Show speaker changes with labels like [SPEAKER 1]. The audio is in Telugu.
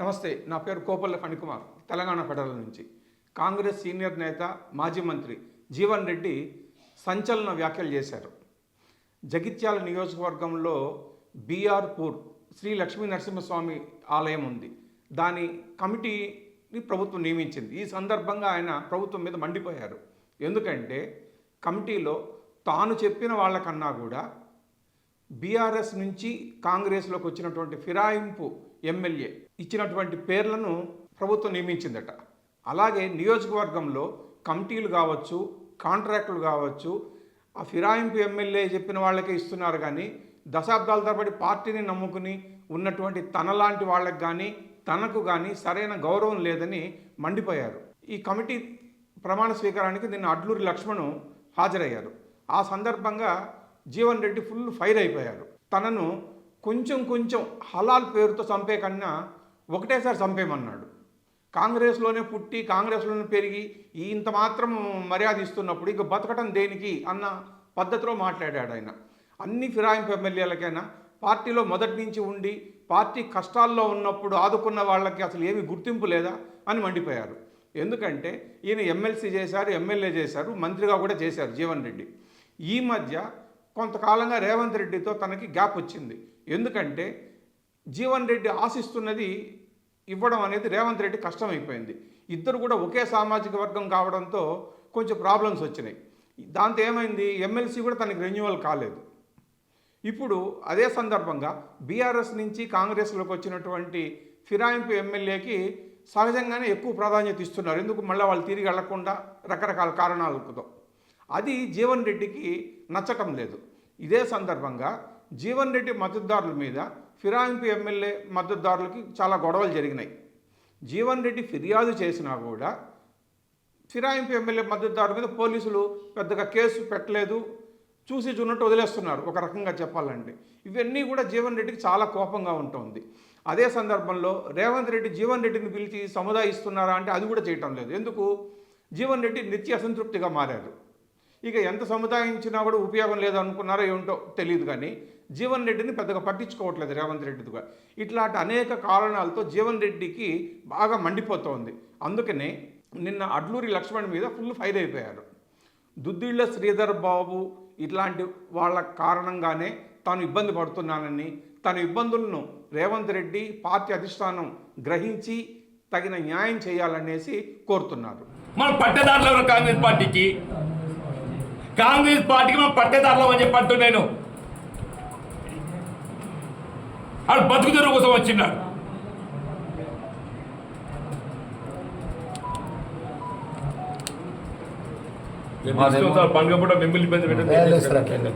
[SPEAKER 1] నమస్తే నా పేరు కోపల్ల ఫణికుమార్ తెలంగాణ ఫెడరల్ నుంచి. కాంగ్రెస్ సీనియర్ నేత మాజీ మంత్రి జీవన్ రెడ్డి సంచలన వ్యాఖ్యలు చేశారు. జగిత్యాల నియోజకవర్గంలో బీఆర్పూర్ శ్రీ లక్ష్మీ నరసింహస్వామి ఆలయం ఉంది. దాని కమిటీని ప్రభుత్వం నియమించింది. ఈ సందర్భంగా ఆయన ప్రభుత్వం మీద మండిపోయారు. ఎందుకంటే కమిటీలో తాను చెప్పిన వాళ్ళకన్నా కూడా బీఆర్ఎస్ నుంచి కాంగ్రెస్లోకి వచ్చినటువంటి ఫిరాయింపు ఎమ్మెల్యే ఇచ్చినటువంటి పేర్లను ప్రభుత్వం నియమించిందట. అలాగే నియోజకవర్గంలో కమిటీలు కావచ్చు కాంట్రాక్టులు కావచ్చు ఆ ఫిరాయింపు ఎమ్మెల్యే చెప్పిన వాళ్ళకే ఇస్తున్నారు కానీ దశాబ్దాల తరబడి పార్టీని నమ్ముకుని ఉన్నటువంటి తనలాంటి వాళ్ళకి కానీ తనకు కానీ సరైన గౌరవం లేదని మండిపోయారు. ఈ కమిటీ ప్రమాణ స్వీకారానికి నిన్న అడ్లూరి లక్ష్మణు హాజరయ్యారు. ఆ సందర్భంగా జీవన్ రెడ్డి ఫుల్ ఫైర్ అయిపోయారు. తనను కొంచెం కొంచెం హలాల్ పేరుతో చంపే కన్నా ఒకటేసారి చంపేయమన్నాడు. కాంగ్రెస్లోనే పుట్టి కాంగ్రెస్లోనే పెరిగి ఇంత మాత్రం మర్యాద ఇస్తున్నప్పుడు ఇక బతకటం దేనికి అన్న పద్ధతిలో మాట్లాడాడు ఆయన. అన్ని ఫిరాయింపు ఎమ్మెల్యేలకైనా పార్టీలో మొదటి నుంచి ఉండి పార్టీ కష్టాల్లో ఉన్నప్పుడు ఆదుకున్న వాళ్ళకి అసలు ఏమి గుర్తింపు లేదా అని మండిపోయారు. ఎందుకంటే ఈయన ఎమ్మెల్సీ చేశారు ఎమ్మెల్యే చేశారు మంత్రిగా కూడా చేశారు జీవన్ రెడ్డి. ఈ మధ్య కొంతకాలంగా రేవంత్ రెడ్డితో తనకి గ్యాప్ వచ్చింది. ఎందుకంటే జీవన్ రెడ్డి ఆశిస్తున్నది ఇవ్వడం అనేది రేవంత్ రెడ్డి కష్టమైపోయింది. ఇద్దరు కూడా ఒకే సామాజిక వర్గం కావడంతో కొంచెం ప్రాబ్లమ్స్ వచ్చినాయి. దాంతో ఏమైంది? ఎమ్మెల్సీ కూడా తనకి రెన్యువల్ కాలేదు. ఇప్పుడు అదే సందర్భంగా బీఆర్ఎస్ నుంచి కాంగ్రెస్లోకి వచ్చినటువంటి ఫిరాయింపు ఎమ్మెల్యేకి సహజంగానే ఎక్కువ ప్రాధాన్యత ఇస్తున్నారు. ఎందుకు? మళ్ళీ వాళ్ళు తిరిగి వెళ్ళకుండా రకరకాల కారణాలతో అది జీవన్ రెడ్డికి నచ్చటం లేదు. ఇదే సందర్భంగా జీవన్ రెడ్డి మద్దతుదారుల మీద ఫిరాయింపు ఎమ్మెల్యే మద్దతుదారులకి చాలా గొడవలు జరిగినాయి. జీవన్ రెడ్డి ఫిర్యాదు చేసినా కూడా ఫిరాయింపు ఎమ్మెల్యే మద్దతుదారు మీద పోలీసులు పెద్దగా కేసు పెట్టలేదు. చూసి చూన్నట్టు వదిలేస్తున్నారు ఒక రకంగా చెప్పాలంటే. ఇవన్నీ కూడా జీవన్ రెడ్డికి చాలా కోపంగా ఉంటుంది. అదే సందర్భంలో రేవంత్ రెడ్డి జీవన్ రెడ్డిని పిలిచి సముదాయిస్తున్నారా అంటే అది కూడా చేయటం లేదు. ఎందుకు? జీవన్ రెడ్డి నిత్య అసంతృప్తిగా మారారు. ఇక ఎంత సముదాయించినా కూడా ఉపయోగం లేదు అనుకున్నారో ఏమిటో తెలియదు కానీ జీవన్ రెడ్డిని పెద్దగా పట్టించుకోవట్లేదు రేవంత్ రెడ్డిగా ఇట్లాంటి అనేక కారణాలతో జీవన్ రెడ్డికి బాగా మండిపోతోంది. అందుకనే నిన్న అడ్లూరి లక్ష్మణ్ మీద ఫుల్ ఫైర్ అయిపోయారు. దుద్దిళ్ళ శ్రీధర్ బాబు ఇట్లాంటి వాళ్ళ కారణంగానే తాను ఇబ్బంది పడుతున్నానని తన ఇబ్బందులను రేవంత్ రెడ్డి పార్టీ అధిష్టానం గ్రహించి తగిన న్యాయం చేయాలనేసి కోరుతున్నారు.
[SPEAKER 2] మన పట్టదారులు కాంగ్రెస్ పార్టీకి కాంగ్రెస్ పార్టీకి మనం పట్టేదారులు అని చెప్పి అంటూ నేను ఆడు బతుకుదెరువు కోసం వచ్చినాడు పండుగ పూట మిమ్మల్ని ఇబ్బంది పెట్టండి.